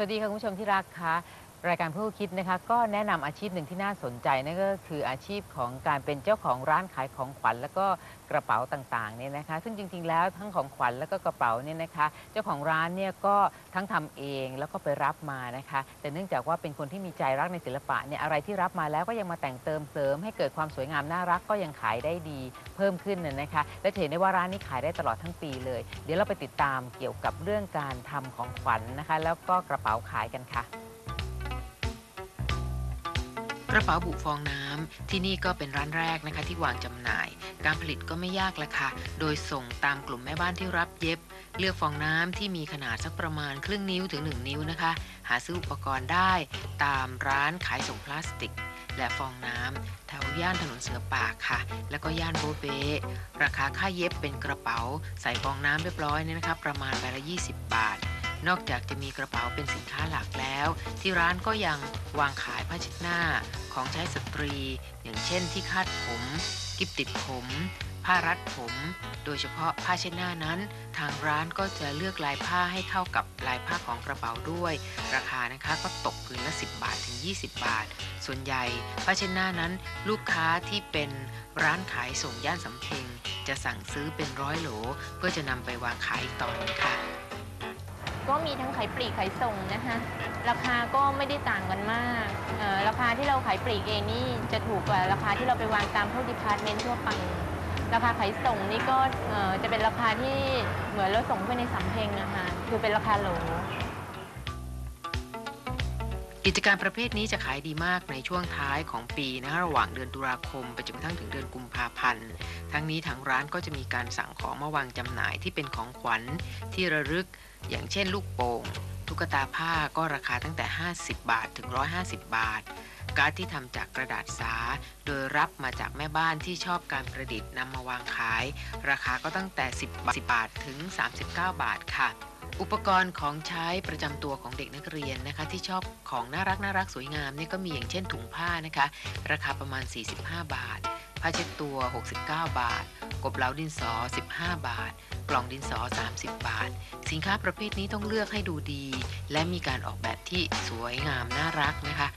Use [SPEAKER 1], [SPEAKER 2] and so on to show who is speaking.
[SPEAKER 1] สวัสดีค่ะคุณผู้ชมที่รักค่ะ รายการผู้คิดนะคะก็แนะนำอาชีพหนึ่งที่น่าสนใจนั่นก็คืออาชีพของการเป็นเจ้าของร้านขายของขวัญ แล้วก็กระเป๋าต่างๆเนี่ยนะคะ ซึ่งจริงๆแล้วทั้งของขวัญแล้วก็กระเป๋าเนี่ยนะคะ เจ้าของร้านเนี่ยก็ทั้งทำเองแล้วก็ไปรับมานะคะ แต่เนื่องจากว่าเป็นคนที่มีใจรักในศิลปะเนี่ยอะไรที่รับมาแล้วก็ยังมาแต่งเติมเสริม ให้เกิดความสวยงามน่ารักก็ยังขายได้ดีเพิ่มขึ้นน่ะนะคะและเห็นได้ว่าร้านนี้ขายได้ตลอดทั้งปีเลย เดี๋ยวเราไปติดตามเกี่ยวกับเรื่องการทำของขวัญนะคะ แล้วก็กระเป๋าขายกันค่ะ
[SPEAKER 2] ระเป๋าบุฟองน้ำที่นี่ก็เป็นร้านแรกนะคะที่วางจำหน่าย การผลิตก็ไม่ยากละค่ะ โดยส่งตามกลุ่มแม่บ้านที่รับเย็บ เลือกฟองน้ำที่มีขนาดสักประมาณครึ่งนิ้วถึง 1 นิ้วนะคะ หาซื้ออุปกรณ์ได้ ตามร้านขายส่งพลาสติก และฟองน้ำแถวย่านถนนเสือป่าค่ะ แล้วก็ย่านโบเบราคาค่าเย็บเป็นกระเป๋า ใส่ฟองน้ำเรียบร้อยเนี่ยนะคะประมาณใบละ 20 บาทนอกจากจะมีกระเป๋าเป็นสินค้าหลักแล้ว ที่ร้านก็ยังวางขายผ้าเช็ดหน้า ของใช้สตรี อย่างเช่นที่คาดผม กิบติดผม ผ้ารัดผม โดยเฉพาะผ้าเช็ดหน้านั้น ทางร้านก็จะเลือกลายผ้าให้เข้ากับลายผ้าของกระเป๋าด้วย ราคานะคะก็ตกพื้นละ 10 บาทถึง 20 บาท ส่วนใหญ่ผ้าเช็ดหน้านั้น ลูกค้าที่เป็นร้านขายส่งย่านสำเพ็งจะสั่งซื้อเป็นร้อยโหล เพื่อจะนำไปวางขายอีกต่อหนึงค่ะ
[SPEAKER 3] ก็มีทั้งขายปลีกขายส่งนะคะราคาก็ไม่ได้ต่างกันมากเอ่อราคาที่เราขายปลีกเองนี่จะถูกกว่าราคาที่เราไปวางตามพวกดีพาร์ตเมนต์ทั่วไปราคาขายส่งนี่ก็เอ่อจะเป็นราคาที่เหมือนเราส่งไปในสำเพ็งนะคะคือเป็นราคาโหล
[SPEAKER 2] กิจการประเภทนี้จะขายดีมากในช่วงท้ายของปีนะคะระหว่างเดือนตุลาคมไปจนกระทั่งถึงเดือนกุมภาพันธ์ ทั้งนี้ทางร้านก็จะมีการสั่งของมาวางจำหน่ายที่เป็นของขวัญที่ระลึก อย่างเช่น ลูกโป่งตุ๊กตาผ้าก็ราคาตั้งแต่ 50 บาทถึง 150 บาท การ์ดที่ทำจากกระดาษสา โดยรับมาจากแม่บ้านที่ชอบการประดิษฐ์นำมาวางขาย ราคาก็ตั้งแต่ 10 บาท10บาทถึง 39 บาทค่ะ อุปกรณ์ของใช้ประจำตัวของเด็กนักเรียนนะคะ ที่ชอบของน่ารักน่ารักสวยงามเนี่ยก็มีอย่างเช่นถุงผ้านะคะ ราคาประมาณ 45 บาท ผ้าเช็ดตัว 69 บาท กบเหลาดินสอ 15 บาท กล่องดินสอ 30 บาท สินค้าประเภทนี้ต้องเลือกให้ดูดี และมีการออกแบบที่สวยงามน่ารักนะคะ